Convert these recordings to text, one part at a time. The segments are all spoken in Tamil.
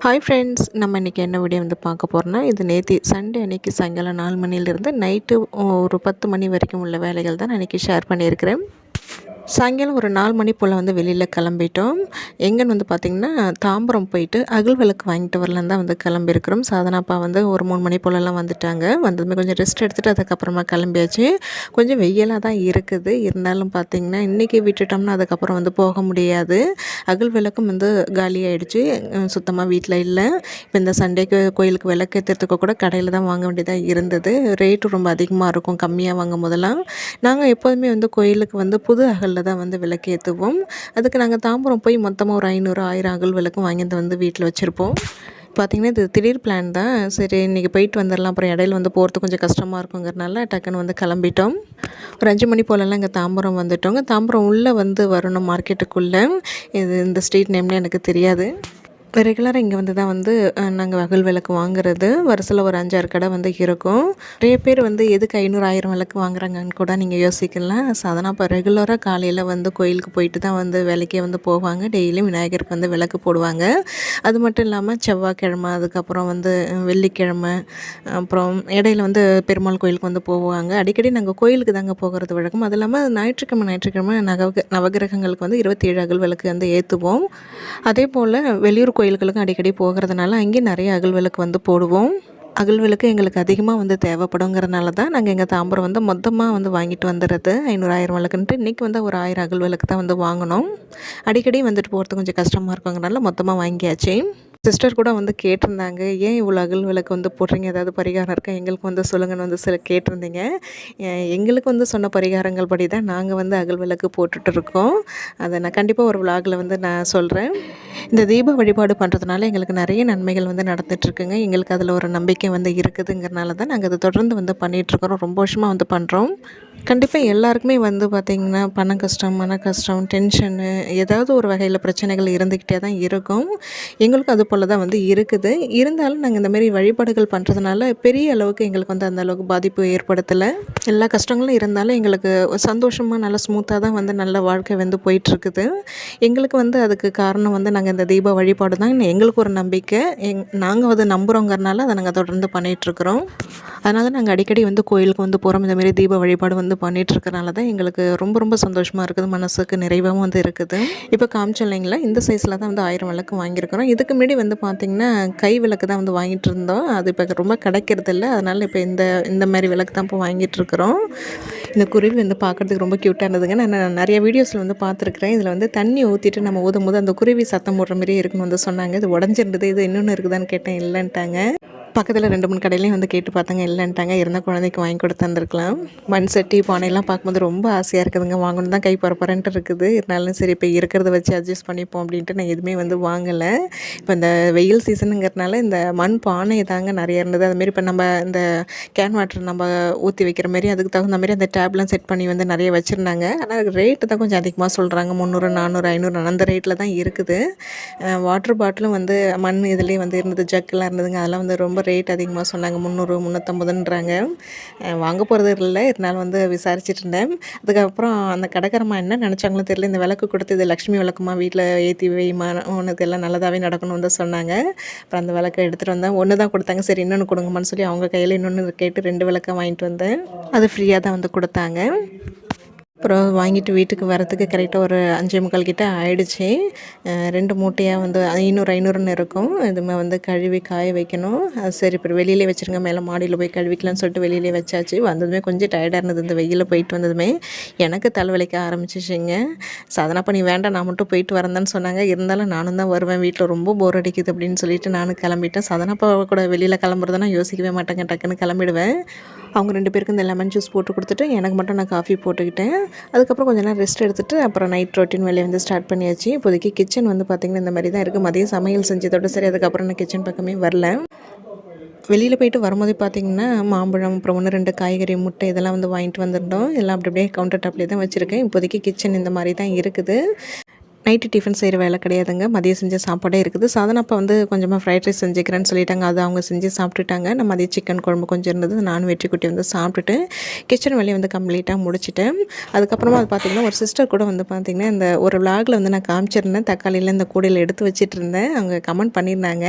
ஹாய் ஃப்ரெண்ட்ஸ் நம்ம இன்றைக்கி என்ன வீடியோ வந்து பார்க்க போகிறோன்னா இது நேற்று சண்டே அன்றைக்கி சாயங்காலம் நாலு மணிலேருந்து நைட்டு ஒரு பத்து மணி வரைக்கும் உள்ள வேலைகள் தான் நான் இன்றைக்கி ஷேர் பண்ணியிருக்கிறேன். சாயங்காலம் ஒரு நாலு மணி போல் வந்து வெளியில் கிளம்பிட்டோம். எங்கன்னு வந்து பார்த்திங்கன்னா தாம்பரம் போயிட்டு அகல் விளக்கு வாங்கிட்டு வரலான்னு தான் வந்து கிளம்பியிருக்கிறோம். சாதனாப்பா வந்து ஒரு மூணு மணி போலலாம் வந்துட்டாங்க. வந்ததுமே கொஞ்சம் ரெஸ்ட் எடுத்துகிட்டு அதுக்கப்புறமா கிளம்பியாச்சு. கொஞ்சம் வெயிலாக தான் இருக்குது. இருந்தாலும் பார்த்திங்கன்னா இன்றைக்கி விட்டுட்டோம்னா அதுக்கப்புறம் வந்து போக முடியாது. அகல் விளக்கும் வந்து காலியாகிடுச்சு சுத்தமாக வீட்டில் இல்லை. இப்போ இந்த சண்டேக்கு கோயிலுக்கு விளக்கு ஏற்றுறதுக்கு கூட கடையில் தான் வாங்க வேண்டியதாக இருந்தது. ரேட்டு ரொம்ப அதிகமாக இருக்கும். கம்மியாக வாங்கும் போதெல்லாம். நாங்கள் எப்போதுமே வந்து கோயிலுக்கு வந்து புது அகல் அகல்களில் தான் வந்து விளக்கு ஏற்றுவோம் அதுக்கு நாங்கள் தாம்பரம் போய் மொத்தமாக ஒரு ஐநூறு ஆயிரம் அகல் விளக்கும் வாங்கிட்டு வந்து வீட்டில் வச்சுருப்போம். பார்த்திங்கன்னா இது திடீர் பிளான் தான். சரி இன்றைக்கி போயிட்டு வந்துடலாம் அப்புறம் இடையில வந்து போகிறது கொஞ்சம் கஷ்டமாக இருக்குங்கிறனால டக்குன்னு வந்து கிளம்பிட்டோம். ஒரு அஞ்சு மணி போலலாம் இங்கே தாம்பரம் வந்துட்டோங்க தாம்பரம் உள்ளே வந்து வரணும் மார்க்கெட்டுக்குள்ளே இது இந்த ஸ்ட்ரீட் நேம்னு எனக்கு தெரியாது. இப்போ ரெகுலராக இங்கே வந்து தான் வந்து நாங்கள் அகல் விளக்கு வாங்குறது. வருஷத்தில் ஒரு அஞ்சாறு கடை வந்து இருக்கும். நிறைய பேர் வந்து எதுக்கு ஐநூறு ஆயிரம் விளக்கு வாங்குறாங்கன்னு கூட நீங்கள் யோசிக்கலாம். சாதாரண இப்போ ரெகுலராக காலையில் வந்து கோயிலுக்கு போயிட்டு தான் வந்து விலைக்கே வந்து போவாங்க. டெய்லியும் விநாயகருக்கு வந்து விளக்கு போடுவாங்க. அது மட்டும் இல்லாமல் செவ்வாய்க்கிழமை அதுக்கப்புறம் வந்து வெள்ளிக்கிழமை அப்புறம் இடையில வந்து பெருமாள் கோயிலுக்கு வந்து போவாங்க. அடிக்கடி நாங்கள் கோயிலுக்கு தாங்க போகிறது வழக்கம். அது இல்லாமல் ஞாயிற்றுக்கிழமை ஞாயிற்றுக்கிழமை நவ நவகிரகங்களுக்கு வந்து இருபத்தி ஏழு அகல் விளக்கு வந்து ஏற்றுவோம் அதே போல் வெளியூர் கோயில்களுக்கும் அடிக்கடி போகிறதுனால அங்கேயும் நிறைய அகல் விளக்கு வந்து போடுவோம். அகல் விளக்கு எங்களுக்கு அதிகமாக வந்து தேவைப்படுங்கிறனால தான் நாங்கள் எங்கள் தாம்பரம் வந்து மொத்தமாக வந்து வாங்கிட்டு வந்துடுறது ஐநூறு ஆயிரம் விளக்குன்ட்டு இன்றைக்கி வந்து ஒரு ஆயிரம் அகல் விளக்கு தான் வந்து வாங்கினோம். அடிக்கடி வந்துட்டு போகிறது கொஞ்சம் கஷ்டமாக இருக்குங்கிறனால மொத்தமாக வாங்கியாச்சு. சிஸ்டர் கூட வந்து கேட்டிருந்தாங்க ஏன் இவ்வளோ அகல் விளக்கு வந்து போடுறீங்க? ஏதாவது பரிகாரம் இருக்கா? எங்களுக்கு வந்து சொல்லுங்கன்னு வந்து சில கேட்டிருந்தீங்க. எங்களுக்கு வந்து சொன்ன பரிகாரங்கள் படி தான் நாங்கள் வந்து அகல் விளக்கு போட்டுட்ருக்கோம் அதை நான் கண்டிப்பாக ஒரு விலாகில் வந்து நான் சொல்கிறேன் இந்த தீப வழிபாடு பண்ணுறதுனால எங்களுக்கு நிறைய நன்மைகள் வந்து நடந்துகிட்ருக்குங்க எங்களுக்கு அதில் ஒரு நம்பிக்கை வந்து இருக்குதுங்கிறனால தான் நாங்கள் அதை தொடர்ந்து வந்து பண்ணிகிட்ருக்குறோம் ரொம்ப வருஷமாக வந்து பண்ணுறோம் கண்டிப்பாக எல்லாருக்குமே வந்து பார்த்திங்கன்னா பண கஷ்டம் மன கஷ்டம் டென்ஷனு ஏதாவது ஒரு வகையில் பிரச்சனைகள் இருந்துக்கிட்டே தான் இருக்கும். எங்களுக்கும் அது போல் தான் வந்து இருக்குது. இருந்தாலும் நாங்கள் இந்தமாரி வழிபாடுகள் பண்ணுறதுனால பெரிய அளவுக்கு எங்களுக்கு வந்து அந்த அளவுக்கு பாதிப்பு ஏற்படுத்தலை. எல்லா கஷ்டங்களும் இருந்தாலும் எங்களுக்கு சந்தோஷமாக நல்லா ஸ்மூத்தாக தான் வந்து நல்ல வாழ்க்கை வந்து போயிட்டுருக்குது. எங்களுக்கு வந்து அதுக்கு காரணம் வந்து நாங்கள் இந்த தீப வழிபாடு தான். எங்களுக்கு ஒரு நம்பிக்கை. எங் நாங்கள் அதை நம்புகிறோங்கிறனால அதை நாங்கள் தொடர்ந்து பண்ணிகிட்ருக்குறோம் அதனால் நாங்கள் அடிக்கடி வந்து கோயிலுக்கு வந்து போகிறோம் இந்தமாரி தீப வழிபாடு வந்து பண்ணிகிட்ருக்கனால தான் எங்களுக்கு ரொம்ப ரொம்ப சந்தோஷமாக இருக்குது. மனசுக்கு நிறைவாகவும் வந்து இருக்குது. இப்போ காமிச்சோம் இல்லைங்களா? இந்த சைஸில் தான் வந்து ஆயிரம் விளக்கு வாங்கியிருக்கிறோம். இதுக்கு முன்னாடி வந்து பார்த்திங்கன்னா கை விளக்கு தான் வந்து வாங்கிட்டு இருந்தோம் அது இப்போ ரொம்ப கிடைக்கிறது இல்லை அதனால் இப்போ இந்த இந்த மாதிரி விளக்கு தான் இப்போ வாங்கிட்டுருக்குறோம். இந்த குருவி வந்து பார்க்குறதுக்கு ரொம்ப க்யூட்டாக இருந்ததுங்க. நான் நிறைய வீடியோஸில் வந்து பார்த்துருக்குறேன் இதில் வந்து தண்ணி ஊற்றிட்டு நம்ம ஊதும் போது அந்த குருவி சத்தம் போடுற மாதிரியே இருக்குன்னு வந்து சொன்னாங்க. இது உடஞ்சிருந்தது இது இன்னொன்று இருக்குதான்னு கேட்டேன். இல்லைன்ட்டாங்க. பக்கத்தில் ரெண்டு மூணு கடையிலையும் வந்து கேட்டு பார்த்தாங்க இல்லைன்ட்டாங்க. இருந்தால் குழந்தைக்கு வாங்கி கொடுத்து வந்திருக்கலாம் மண் சட்டி பானையெல்லாம் பார்க்கும்போது ரொம்ப ஆசையாக இருக்குதுங்க. வாங்கணும் தான் கை பரப்பரன்ட்டு இருக்குது. இருந்தாலும் சரி இப்போ இருக்கிறத வச்சு அட்ஜஸ்ட் பண்ணிப்போம் அப்படின்ட்டு நான் எதுவுமே வந்து வாங்கலை. இப்போ இந்த வெயில் சீசனுங்கிறதுனால இந்த மண் பானை தாங்க நிறைய இருந்தது. அதுமாரி இப்போ நம்ம இந்த கேன் வாட்டர் நம்ம ஊற்றி வைக்கிற மாரி அதுக்கு தகுந்த மாதிரி அந்த டேப்லாம் செட் பண்ணி வந்து நிறைய வச்சுருந்தாங்க. ஆனால் ரேட்டு தான் கொஞ்சம் அதிகமாக சொல்கிறாங்க முந்நூறு நானூறு ஐநூறு அந்த ரேட்டில் தான் இருக்குது. வாட்டர் பாட்டிலும் வந்து மண் இதுலேயே வந்து இருந்தது ஜக்கெலாம் இருந்ததுங்க. அதெல்லாம் வந்து ரொம்ப ரேட் அதிகமாக சொன்னாங்க. முந்நூறு முந்நூற்றம்பதுன்றாங்க வாங்க போகிறது இல்லை. இருந்தாலும் வந்து விசாரிச்சுட்டு இருந்தேன். அதுக்கப்புறம் அந்த கடைக்காரம்மா என்ன நினச்சாங்களோ தெரியல. இந்த விளக்கு கொடுத்து இது லக்ஷ்மி விளக்குமா வீட்டில் ஏற்றி வைமா உனக்கு எல்லாம் நல்லதாகவே நடக்கணும்னு வந்து சொன்னாங்க. அப்புறம் அந்த விளக்கை எடுத்துகிட்டு வந்தேன். ஒன்று தான் கொடுத்தாங்க. சரி இன்னொன்று கொடுங்கம்மான்னு சொல்லி அவங்க கையில் இன்னொன்று கேட்டு ரெண்டு விளக்கை வாங்கிட்டு வந்தேன். அது ஃப்ரீயாக தான் வந்து கொடுத்தாங்க. அப்புறம் வாங்கிட்டு வீட்டுக்கு வரத்துக்கு கரெக்டாக ஒரு அஞ்சே முக்கால் கிட்டே ஆயிடுச்சு. ரெண்டு மூட்டையாக வந்து ஐநூறு ஐநூறுன்னு இருக்கும். இதுமே வந்து கழுவி காய வைக்கணும். அது சரி இப்போ வெளியிலே வச்சுருங்க மேலே மாடியில் போய் கழுவிக்கலாம்னு சொல்லிட்டு வெளியிலே வச்சாச்சு. வந்ததுமே கொஞ்சம் டயர்டாக இருந்தது இந்த வெயிலில் போயிட்டு வந்ததுமே. எனக்கு தலைவலிக்க ஆரம்பிச்சிச்சிங்க. சாதனா பண்ணி வேண்டாம் நான் மட்டும் போயிட்டு வரேன்னு சொன்னாங்க. இருந்தாலும் நானும் தான் வருவேன் வீட்டில் ரொம்ப போர் அடிக்குது அப்படின்னு சொல்லிட்டு நானும் கிளம்பிட்டேன். சாதனப்பா கூட வெளியில் கிளம்புறதுனா யோசிக்கவே மாட்டேங்க டக்குன்னு கிளம்பிடுவேன். அவங்க ரெண்டு பேருக்கும் இந்த லெமன் ஜூஸ் போட்டு கொடுத்துட்டு எனக்கு மட்டும் நான் காஃபி போட்டுக்கிட்டேன். அதுக்கப்புறம் கொஞ்சம் நேரம் ரெஸ்ட் எடுத்துகிட்டு அப்புறம் நைட் ரொட்டீன் வேலையை வந்து ஸ்டார்ட் பண்ணியாச்சு. இப்போதைக்கு கிச்சன் வந்து பார்த்திங்கன்னா இந்த மாதிரி தான் இருக்குது மதியம் சமையல் செஞ்சதோட சரி அதுக்கப்புறம் நான் கிச்சன் பக்கமே வரல. வெளியில் போயிட்டு வரும்போது பார்த்திங்கன்னா மாம்பழம் அப்புறம் ஒன்று ரெண்டு காய்கறி முட்டை இதெல்லாம் வந்து வாங்கிட்டு வந்திருந்தோம். எல்லாம் அப்படி அப்படியே கவுண்டர் டாப்லேயே தான் வச்சுருக்கேன். இப்போதைக்கு கிச்சன் இந்த மாதிரி தான் இருக்குது. நைட்டு டிஃபன் செய்கிற வேலை கிடையாதுங்க. மதியம் செஞ்ச சாப்பாடே இருக்குது. சாதனை அப்போ வந்து கொஞ்சமாக ஃப்ரைட் ரைஸ் செஞ்சுக்கிறேன்னு சொல்லிட்டாங்க. அதை அவங்க செஞ்சு சாப்பிட்டுட்டாங்க. நான் மதியம் சிக்கன் குழம்பு கொஞ்சம் இருந்தது. நான் வெற்றி குட்டி வந்து சாப்பிட்டுட்டு கிச்சன் வேலையை வந்து கம்ப்ளீட்டாக முடிச்சிட்டேன். அதுக்கப்புறமா அது பார்த்திங்கன்னா ஒரு சிஸ்டர் கூட வந்து பார்த்திங்கன்னா இந்த ஒரு விளாகில் வந்து நான் காமிச்சிருந்தேன். தக்காளியில் இந்த கூடையில் எடுத்து வச்சிட்டு இருந்தேன் அவங்க கமெண்ட் பண்ணியிருந்தாங்க.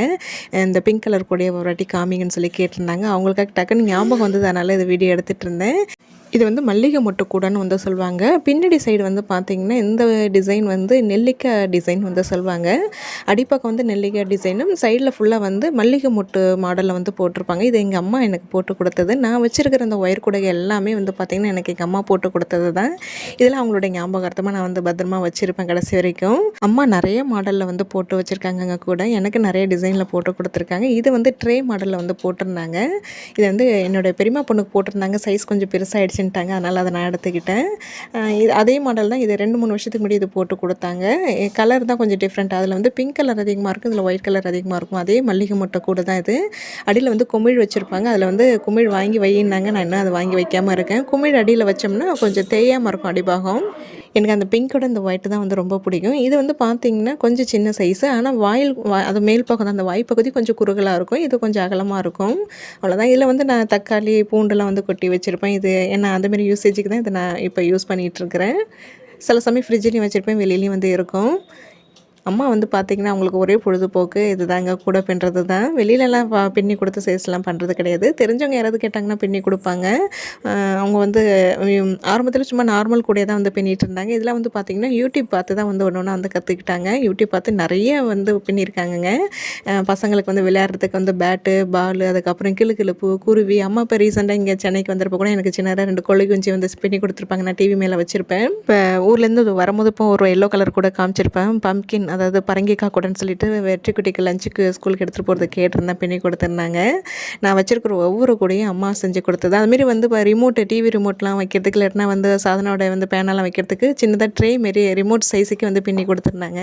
இந்த பிங்க் கலர் கூடையை ஒரு வாட்டி காமிங்கன்னு சொல்லி கேட்டிருந்தாங்க. அவங்களுக்காக டக்குன்னு ஞாபகம் வந்தது. அதனால் இந்த வீடியோ எடுத்துகிட்டு இருந்தேன். இது வந்து மல்லிகை மொட்டு கூடன்னு வந்து சொல்லுவாங்க பின்னாடி சைடு வந்து பார்த்திங்கன்னா இந்த டிசைன் வந்து நெல்லிக்காய் டிசைன் வந்து சொல்லுவாங்க அடிப்பக்கம் வந்து நெல்லிக்காய் டிசைனும் சைடில் ஃபுல்லாக வந்து மல்லிகை மொட்டு மாடலில் வந்து போட்டிருப்பாங்க. இது எங்கள் அம்மா எனக்கு போட்டு கொடுத்தது. நான் வச்சுருக்கிற அந்த ஒயர் கூடை எல்லாமே வந்து பார்த்திங்கன்னா எனக்கு எங்கள் அம்மா போட்டு கொடுத்தது தான் இதெல்லாம் அவங்களுடைய ஞாபகார்த்தமாக நான் வந்து பத்திரமா வச்சுருப்பேன் கடைசி வரைக்கும். அம்மா நிறைய மாடலில் வந்து போட்டு வச்சுருக்காங்க கூட. எனக்கு நிறைய டிசைனில் போட்டு கொடுத்துருக்காங்க. இது வந்து ட்ரே மாடலில் வந்து போட்டிருந்தாங்க. இது வந்து என்னுடைய பெரியம்மா பொண்ணுக்கு போட்டிருந்தாங்க. சைஸ் கொஞ்சம் பெருசாகிடுச்சுன்ட்டாங்க அதனால் அதை நான் எடுத்துக்கிட்டேன். இது அதே மாடல் தான் இது ரெண்டு மூணு வருஷத்துக்கு முன்னாடி இது போட்டு கொடுத்தாங்க. கலர் தான் கொஞ்சம் டிஃப்ரெண்ட் அதில் வந்து பிங்க் கலர் அதிகமாக இருக்கும் இதில் ஒயிட் கலர் அதிகமாக இருக்கும். அதே மல்லிகை முட்டை கூட தான் இது. அடியில் வந்து குமிழ் வச்சுருப்பாங்க. அதில் வந்து குமிழ் வாங்கி வையினாங்க. நான் இன்னும் அதை வாங்கி வைக்காமல் இருக்கேன். குமிழ் அடியில் வச்சோம்னா கொஞ்சம் தேயாமல் இருக்கும் அடிபாகம். எனக்கு அந்த பிங்க்கோட இந்த ஒயிட்டு தான் வந்து ரொம்ப பிடிக்கும். இது வந்து பார்த்தீங்கன்னா கொஞ்சம் சின்ன சைஸு ஆனால் வாயில் வா- அது மேல் பக்கம் அந்த வாய்ப்பகுதி கொஞ்சம் குறுகலாக இருக்கும். இது கொஞ்சம் அகலமாக இருக்கும். அவ்வளோதான் இதில் வந்து நான் தக்காளி பூண்டெல்லாம் வந்து கொட்டி வச்சுருப்பேன். இது என்ன அந்தமாரி யூசேஜுக்கு தான் இதை நான் இப்போ யூஸ் பண்ணிகிட்ருக்கிறேன் சில சமயம் ஃப்ரிட்ஜ்லேயும் வச்சுருப்பேன் வெளியிலையும் வந்து இருக்கும். அம்மா வந்து பார்த்திங்கன்னா அவங்களுக்கு ஒரே பொழுதுபோக்கு இது தாங்க கூட பின்னுறது தான். வெளியிலலாம் பின்னி கொடுத்து சேல்ஸ்லாம் பண்ணுறது கிடையாது. தெரிஞ்சவங்க யாராவது கேட்டாங்கன்னா பின்னி கொடுப்பாங்க. அவங்க வந்து ஆரம்பத்தில் சும்மா நார்மல் கூட தான் வந்து பின்னிட்டு இருந்தாங்க. இதெல்லாம் வந்து பார்த்திங்கன்னா யூடியூப் பார்த்து தான் வந்து ஒன்று ஒன்று வந்து கற்றுக்கிட்டாங்க யூடியூப் பார்த்து நிறைய வந்து பின்னியிருக்காங்கங்க பசங்களுக்கு வந்து விளையாடுறதுக்கு வந்து பேட்டு பால் அதுக்கப்புறம் கிளு கிளுப்பு குருவி. அம்மா இப்போ ரீசெண்டாக இங்கே சென்னைக்கு வந்திருப்ப கூட எனக்கு சின்னதாக ரெண்டு கொள்ளை குஞ்சு வந்து பின்னி கொடுத்துருப்பாங்க. நான் டிவி மேலே வச்சுருப்பேன். இப்போ ஊர்லேருந்து வரும்போது இப்போ ஒரு எல்லோ கலர் கூட காமிச்சிருப்பேன். பம்கின் அதாவது பரங்கிக்காய் கூடன்னு சொல்லிட்டு வெற்றி குட்டிக்கு லஞ்சுக்கு ஸ்கூலுக்கு எடுத்துகிட்டு போகிறது கேட்டிருந்தேன் பின்னி கொடுத்துருந்தாங்க. நான் வச்சுருக்கிற ஒவ்வொரு கூடையும் அம்மா செஞ்சு கொடுத்தது. அதுமாரி வந்து இப்போ ரிமோட்டு டிவி ரிமோட்லாம் வைக்கிறதுக்கு இல்லைன்னா வந்து சாதனோட வந்து பேனெல்லாம் வைக்கிறதுக்கு சின்னதாக ட்ரே மாரி ரிமோட் சைஸுக்கு வந்து பின்னி கொடுத்துருந்தாங்க.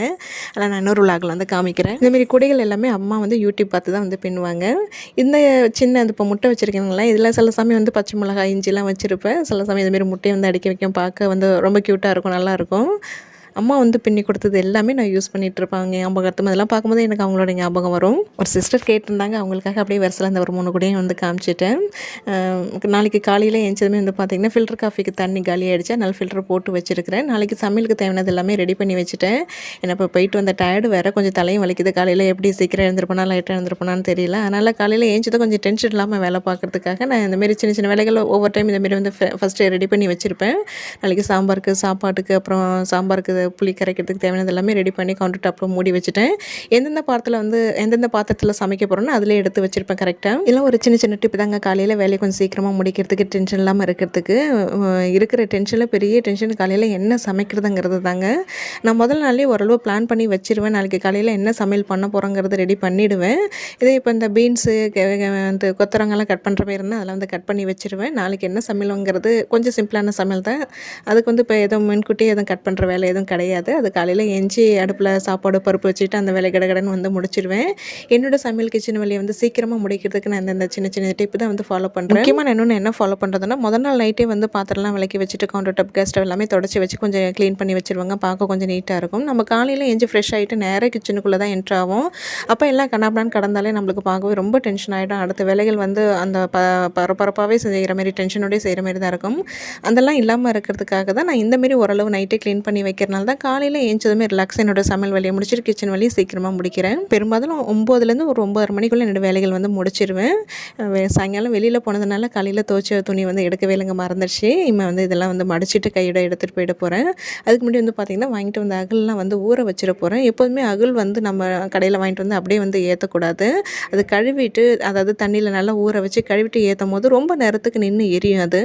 அதில் நான் இன்னொரு விழாக்கில் வந்து காமிக்கிறேன். இந்தமாரி குடைகள் எல்லாமே அம்மா வந்து யூடியூப் பார்த்து தான் வந்து பின்னுவாங்க. இந்த சின்ன இது இப்போ முட்டை வச்சுருக்கீங்களா இதில் சில சமயம் வந்து பச்சை மிளகாய் இஞ்சிலாம் வச்சுருப்பேன். சில சமயம் இதுமாரி முட்டையை வந்து அடிக்க வைக்க பார்க்க வந்து ரொம்ப க்யூட்டாக இருக்கும் நல்லாயிருக்கும் அம்மா வந்து பின்னி கொடுத்தது எல்லாமே நான் யூஸ் பண்ணிட்டு இருப்பாங்க ஞாபகார்த்தம் அதெல்லாம் பார்க்கும்போது எனக்கு அவங்களோட ஞாபகம் வரும். ஒரு சிஸ்டர் கேட்டிருந்தாங்க அவங்களுக்காக அப்படியே வரிசையில் அந்த ஒரு மூணு கூடையும் வந்து காமிச்சிட்டேன். நாளைக்கு காலையில் எழுந்ததுமே வந்து பார்த்திங்கன்னா ஃபில்டர் காஃபிக்கு தண்ணி காலி ஆகிடுச்சு அதனால் ஃபில்டர் போட்டு வச்சிருக்கிறேன். நாளைக்கு சமையலுக்கு தேவையானது எல்லாமே ரெடி பண்ணி வச்சுட்டேன். ஏன்னா இப்போ போயிட்டு வந்த டயர்டு வேறு. கொஞ்சம் தலையும் வலிக்குது. காலையில் எப்படி சீக்கிரம் எழுந்திருப்பேனா லைட்டாக எழுந்திருப்பேனான்னு தெரியல. அதனால் காலையில் ஏஞ்சதும் கொஞ்சம் டென்ஷன் இல்லாமல் வேலை பார்க்கறதுக்காக நான் இந்தமாரி சின்ன சின்ன வேலைகள் ஒவ்வொரு டைம் இந்தமாரி வந்து ஃபஸ்ட்டு ரெடி பண்ணி வச்சுருப்பேன். நாளைக்கு சாம்பாருக்கு சாப்பாட்டுக்கு அப்புறம் சாம்பாருக்கு புளி கரைக்கிறதுக்கு தேவையானது எல்லாமே ரெடி பண்ணி கவுண்டர் டாப்பில் மூடி வச்சுட்டேன். எந்தெந்த பாத்திரத்தில் வந்து எந்தெந்த பாத்திரத்தில் சமைக்க போகிறோன்னு அதிலே எடுத்து வச்சுருப்பேன் கரெக்டாக இல்லை ஒரு சின்ன சின்ன டிப்பு தாங்க. காலையில் வேலையை கொஞ்சம் சீக்கிரமாக முடிக்கிறதுக்கு டென்ஷன் இல்லாமல் இருக்கிறதுக்கு இருக்கிற டென்ஷனில் பெரிய டென்ஷன் காலையில் என்ன சமைக்கிறதுங்கிறது தாங்க. நான் முதல் நாளே ஓரளவு பிளான் பண்ணி வச்சிருவேன். நாளைக்கு காலையில் என்ன சமையல் பண்ண போகிறோங்கிறத ரெடி பண்ணிவிடுவேன் இதே இப்போ இந்த பீன்ஸு இந்த கொத்தரங்கெல்லாம் கட் பண்ணுற மாதிரி இருந்தால் அதெல்லாம் வந்து கட் பண்ணி வச்சுருவேன். நாளைக்கு என்ன சமையலுங்கிறது கொஞ்சம் சிம்பிளான சமையல் தான். அதுக்கு வந்து இப்போ எதுவும் முன்கூட்டியே எதுவும் கட் பண்ணுற வேலை எதுவும் கிடையாது. அது காலையில் எஞ்சி அடுப்பில் சாப்பாடு பருப்பு வச்சுட்டு அந்த வேலை கடகடன்னு வந்து முடிச்சிடுவேன் என்னோட சமையல் கிச்சன் வேலையை வந்து சீக்கிரமாக முடிக்கிறதுக்கு நான் இந்த சின்ன சின்ன டிப்பு தான் வந்து ஃபாலோ பண்ணுறேன் முக்கியமாக நான் இன்னொன்று என்ன ஃபாலோ பண்ணுறதுன்னா முதல் நாள் நைட்டே வந்து பாத்திரம்லாம் விளக்கி வச்சுட்டு கவுண்டர் டாப் கேஸ் ஸ்டவ் எல்லாமே தொடச்சி வச்சு கொஞ்சம் க்ளீன் பண்ணி வச்சிருவாங்க. பார்க்க கொஞ்சம் நீட்டாக இருக்கும். நம்ம காலையில் எஞ்சி ஃப்ரெஷ் ஆகிட்டு நேராக கிச்சனுக்குள்ளே தான் என்ட்ரு ஆகும் அப்போ எல்லாம் கண்ணாப்படான்னு கடந்தாலே நம்மளுக்கு பார்க்கவே ரொம்ப டென்ஷன் ஆகிடும் அடுத்த வேலைகள் வந்து அந்த ப பரபரப்பாகவே செய்கிற மாதிரி டென்ஷனோடய செய்கிற மாதிரி தான் இருக்கும். அதெல்லாம் இல்லாமல் இருக்கிறதுக்காக தான் நான் இந்தமாரி ஓரளவு நைட்டே க்ளீன் பண்ணி வைக்கிறேன் அதனால தான் காலையில் ஏஞ்சதுமே ரிலாக்ஸ் என்னோட சமையல் வேலையை முடிச்சுட்டு கிச்சன் வேலையை சீக்கிரமாக முடிக்கிறேன். பெரும்பாலும் ஒம்போதுலேருந்து ஒரு ஒம்பது மணிக்குள்ளே என்னோடய வேலைகள் வந்து முடிச்சிருவேன். சாயங்காலம் வெளியில் போனதுனால காலையில் துவச்ச துணி வந்து எடுக்கவே இல்லைங்க மறந்துடுச்சு. இனிமே வந்து இதெல்லாம் வந்து மடிச்சிட்டு கையோட எடுத்துகிட்டு போயிட போகிறேன் அதுக்கு முன்னாடி வந்து பார்த்திங்கன்னா வாங்கிட்டு வந்த அகல்லாம் வந்து ஊற வச்சிட போகிறேன் எப்போதுமே அகல் வந்து நம்ம கடையில் வாங்கிட்டு வந்து அப்படியே வந்து ஏற்றக்கூடாது அது கழுவிட்டு அதாவது தண்ணியில் நல்லா ஊற வச்சு கழுவிட்டு ஏற்றும் போது ரொம்ப நேரத்துக்கு நின்று எரியும் அது.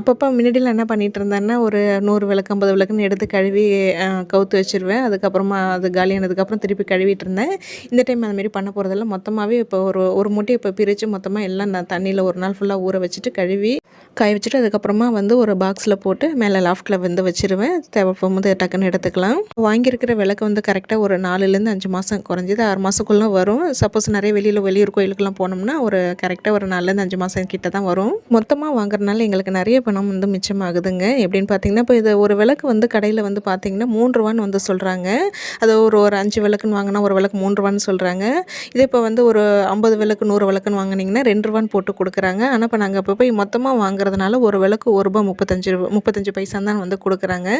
அப்பப்போ முன்னாடிலாம் என்ன பண்ணிகிட்டு இருந்தேன்னா ஒரு நூறு விளக்கு ஐம்பது விளக்குன்னு எடுத்து கழுவி கவுத்து வச்சுருவேன். அதுக்கப்புறமா அது காலியானதுக்கப்புறம் திருப்பி கழுவிட்டு இருந்தேன். இந்த டைம் அதுமாரி பண்ண போகிறதெல்லாம் மொத்தமாகவே இப்போ ஒரு ஒரு மூட்டை இப்போ பிரித்து மொத்தமாக எல்லாம் நான் தண்ணியில் ஒரு நாள் ஃபுல்லாக ஊற வச்சுட்டு கழுவி காய வச்சுட்டு அதுக்கப்புறமா வந்து ஒரு பாக்ஸில் போட்டு மேலே லாஃப்ட்டில் வந்து வச்சிருவேன். தேவைப்படும் போது டக்குன்னு எடுத்துக்கலாம். வாங்கியிருக்கிற விளக்கு வந்து கரெக்டாக ஒரு நாலுலேருந்து அஞ்சு மாதம் குறைஞ்சது. ஆறு மாதக்குள்ளே வரும். சப்போஸ் நிறைய வெளியில் வெளியூர் கோயிலுக்குலாம் போனோம்னா ஒரு கரெக்டாக ஒரு நாலுலேருந்து அஞ்சு மாதம் கிட்ட தான் வரும். மொத்தமாக வாங்குறதுனால எங்களுக்கு நிறைய பணம் வந்து மிச்சமாகுதுங்க. எப்படின்னு பார்த்தீங்கன்னா இப்போ இது ஒரு விளக்கு வந்து கடையில் வந்து பார்த்து பார்த்திங்கன்னா மூன்று ரூபான்னு வந்து சொல்கிறாங்க அது ஒரு ஒரு அஞ்சு விளக்குன்னு வாங்கினா ஒரு விளக்கு மூன்று ரூபான்னு சொல்கிறாங்க இதே இப்போ வந்து ஒரு ஐம்பது விளக்கு நூறு விளக்குன்னு வாங்கினீங்கன்னா ரெண்டு ரூபான்னு போட்டு கொடுக்குறாங்க. ஆனால் இப்போ நாங்கள் இப்போ போய் மொத்தமாக வாங்குறதுனால ஒரு விளக்கு ஒரு ரூபா முப்பத்தஞ்சு ரூபா முப்பத்தஞ்சு பைசா தான் வந்து கொடுக்குறாங்க.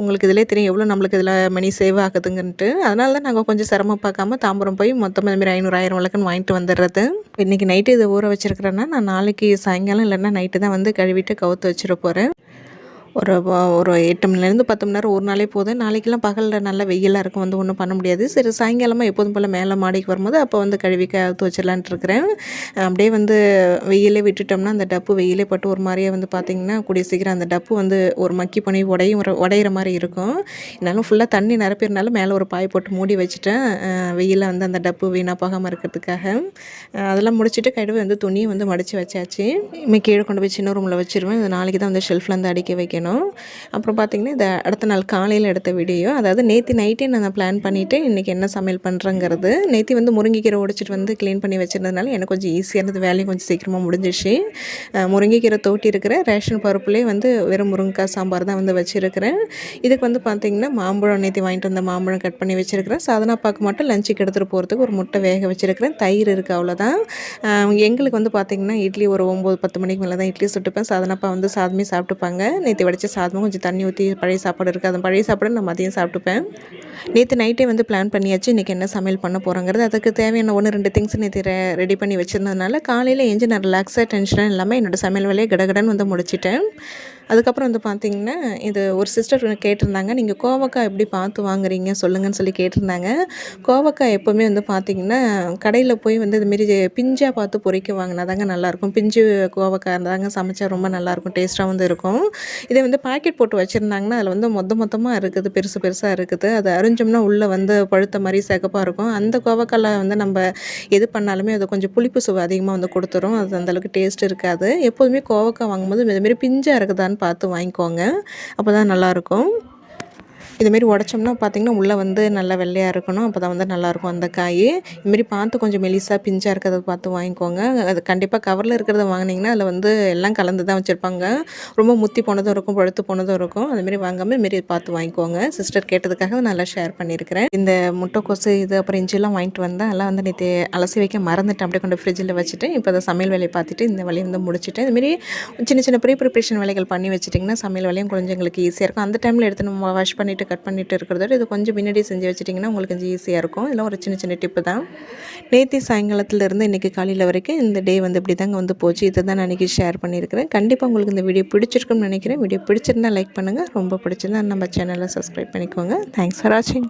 உங்களுக்கு இதிலே தெரியும் எவ்வளோ நம்மளுக்கு இதில் மணி சேவ் ஆகுதுங்கன்ட்டு. அதனால தான் நாங்கள் கொஞ்சம் சிரமம் பார்க்காம தாம்பரம் போய் மொத்தமாக இதுமாரி மாதிரி ஐநூறு ஆயிரம் விளக்குன்னு வாங்கிட்டு வந்துடுறது. இன்றைக்கி நைட்டு இதை ஊற வச்சுருக்கிறேன்னா நான் நாளைக்கு சாயங்காலம் இல்லைன்னா நைட்டு தான் வந்து கழுவிட்டு கவுத்து வச்சிட போகிறேன் ஒரு ஒரு எட்டு மணிலேருந்து பத்து மணி நேரம் ஒரு நாளே போதும். நாளைக்கெல்லாம் பகலில் நல்ல வெயிலாக இருக்கும் வந்து ஒன்றும் பண்ண முடியாது. சரி சாயங்காலமாக எப்போதும் போல் மேலே மாடிக்கு வரும்போது அப்போ வந்து கழுவி கவுத்து வச்சிடலான்ட்டு இருக்கிறேன். அப்படியே வந்து வெயிலே விட்டுட்டோம்னா அந்த டப்பு வெயிலே பட்டு ஒரு மாதிரியே வந்து பார்த்திங்கன்னா கூடிய சீக்கிரம் அந்த டப்பு வந்து ஒரு மக்கி பண்ணி உடையும் உடையிற மாதிரி இருக்கும். இருந்தாலும் ஃபுல்லாக தண்ணி நிரப்பிறனால மேலே ஒரு பாய் போட்டு மூடி வச்சுட்டேன். வெயிலில் வந்து அந்த டப்பு வீணாக போகாமல் இருக்கிறதுக்காக. அதெல்லாம் முடிச்சுட்டு கழுவி வந்து துணியை வந்து மடித்து வச்சாச்சு. இனிமேல் கீழே கொண்டு போய் சின்ன ரூமில் வச்சுருவேன். இது நாளைக்கு தான் வந்து ஷெல்ஃபில் வந்து அடிக்க வைக்கணும். அப்புறம் பார்த்திங்கன்னா இதை அடுத்த நாள் காலையில் எடுத்த வீடியோ அதாவது நேற்று நைட்டே நான் பிளான் பண்ணிவிட்டு இன்றைக்கி என்ன சமையல் பண்ணுறேங்கிறது நேற்று வந்து முருங்கைக்கீரை உடைச்சிட்டு வந்து க்ளீன் பண்ணி வச்சுருந்ததுனால எனக்கு கொஞ்சம் ஈஸியாக இருந்தது. வேலையும் கொஞ்சம் சீக்கிரமாக முடிஞ்சிச்சு. முருங்கைக்கீரை தோட்டி இருக்கிற ரேஷன் பருப்புலேயே வந்து வெறும் முருங்கைக்காய் சாம்பார் தான் வந்து வச்சுருக்கிறேன். இதுக்கு வந்து பார்த்திங்கன்னா மாம்பழம் நேற்று வாங்கிட்டு வந்த மாம்பழம் கட் பண்ணி வச்சுருக்கிறேன். சாதனா பாக்கு மட்டும் லஞ்சுக்கு எடுத்துகிட்டு போகிறதுக்கு ஒரு முட்டை வேக வச்சுருக்கிறேன். தயிர் இருக்குது அவ்வளோதான் எங்களுக்கு வந்து பார்த்திங்கன்னா இட்லி ஒரு ஒம்பது பத்து மணிக்கு மேலே தான் இட்லி சுட்டுப்பேன். சாதனாப்பா வந்து சாதமே சாப்பிட்டுப்பாங்க. நேற்று வடித்த சாதமும் கொஞ்சம் தண்ணி ஊற்றி பழைய சாப்பாடு இருக்குது அந்த பழைய சாப்பாடு நான் மதியம் சாப்பிட்டுப்பேன். நேற்று நைட்டே வந்து பிளான் பண்ணியாச்சு. இன்றைக்கி என்ன சமையல் பண்ண போகிறோங்கிறது அதுக்கு தேவையான ஒன்று ரெண்டு திங்ஸ் நேற்று ரெடி பண்ணி வச்சுருந்ததுனால காலையில் எஞ்சி நான் ரிலாக்ஸாக டென்ஷனாக இல்லாமல் என்னோடய சமையல் வேலையை கடகடன்னு வந்து முடிச்சிட்டேன். அதுக்கப்புறம் வந்து பார்த்திங்கன்னா இது ஒரு சிஸ்டர் கேட்டிருந்தாங்க. நீங்கள் கோவக்காய் எப்படி பார்த்து வாங்குறீங்க சொல்லுங்கன்னு சொல்லி கேட்டிருந்தாங்க. கோவக்காய் எப்போவுமே வந்து பார்த்திங்கன்னா கடையில் போய் வந்து இதுமாரி பிஞ்சாக பார்த்து பொறிக்க வாங்கினா தாங்க நல்லாயிருக்கும். பிஞ்சு கோவக்காய் இருந்தாங்க சமைச்சா ரொம்ப நல்லாயிருக்கும். டேஸ்ட்டாக வந்து இருக்கும். இதே வந்து பாக்கெட் போட்டு வச்சுருந்தாங்கன்னா அதில் வந்து மொத்த மொத்தமாக இருக்குது. பெருசு பெருசாக இருக்குது. அது அரிஞ்சோம்னா உள்ளே வந்து பழுத்த மாதிரி சிகப்பாக இருக்கும். அந்த கோவக்காயில் வந்து நம்ம எது பண்ணாலுமே அது கொஞ்சம் புளிப்பு சுவை அதிகமாக வந்து கொடுத்துரும். அது அந்தளவுக்கு டேஸ்ட் இருக்காது. எப்போதுமே கோவக்காய் வாங்கும்போது இதுமாரி பிஞ்சாக இருக்குதான்னு பார்த்து வாங்கிக்கோங்க. அப்போ தான் நல்லாயிருக்கும். இதுமாரி உடச்சோம்னா பார்த்திங்கன்னா உள்ளே வந்து நல்லா வெள்ளையாக இருக்கணும். அப்போ தான் வந்து நல்லாயிருக்கும் அந்த காய். இதுமாரி பார்த்து கொஞ்சம் மெலிசாக பிஞ்சாக இருக்கிறத பார்த்து வாங்கிக்கோங்க. அது கண்டிப்பாக கவரில் இருக்கிறத வாங்கினீங்கன்னா அதில் வந்து எல்லாம் கலந்து தான் வச்சுருப்பாங்க. ரொம்ப முத்தி போனதும் இருக்கும் பழுத்து போனதும் இருக்கும். அதுமாரி வாங்காமல் இதுமாரி பார்த்து வாங்கிக்கோங்க. சிஸ்டர் கேட்டதுக்காக நல்லா ஷேர் பண்ணியிருக்கிறேன் இந்த முட்டைக்கோசு இது அப்புறம் இஞ்சிலாம் வாங்கிட்டு வந்தேன் அதெல்லாம் வந்து நேற்று அலசி வைக்க மறந்துட்டேன். அப்படியே கொண்டு ஃப்ரிட்ஜில் வச்சுட்டு இப்போ அதை சமையல் வேலையை பார்த்துட்டு இந்த வேலையை வந்து முடிச்சுட்டேன். இதுமாரி சின்ன சின்ன ப்ரீ ப்ரிப்ரேஷன் வேலைகள் பண்ணி வச்சிட்டிங்கன்னா சமையல் வேலையும் கொஞ்சம் எங்களுக்கு ஈஸியாக இருக்கும். அந்த டைமில் எடுத்து நம்ம வாஷ் பண்ணிவிட்டு கட் பண்ணிட்டு இருக்கிறத விட இது கொஞ்சம் முன்னாடி செஞ்சு வச்சிட்டிங்கன்னா உங்களுக்கு கொஞ்சம் ஈஸியாக இருக்கும். இதெல்லாம் ஒரு சின்ன சின்ன டிப்பு தான். நேற்று சாயங்காலத்துலேருந்து இன்றைக்கி காலையில் வரைக்கும் இந்த டே வந்து இப்படி தாங்க வந்து போச்சு. இதை தான் நான் இன்றைக்கி ஷேர் பண்ணியிருக்கிறேன். கண்டிப்பாக உங்களுக்கு இந்த வீடியோ பிடிச்சிருக்குன்னு நினைக்கிறேன். வீடியோ பிடிச்சிருந்தா லைக் பண்ணுங்கள் ரொம்ப பிடிச்சிருந்தா நம்ம சேனலை சப்ஸ்கிரைப் பண்ணிக்கோங்க. தேங்க்ஸ் ஃபார் வாட்சிங்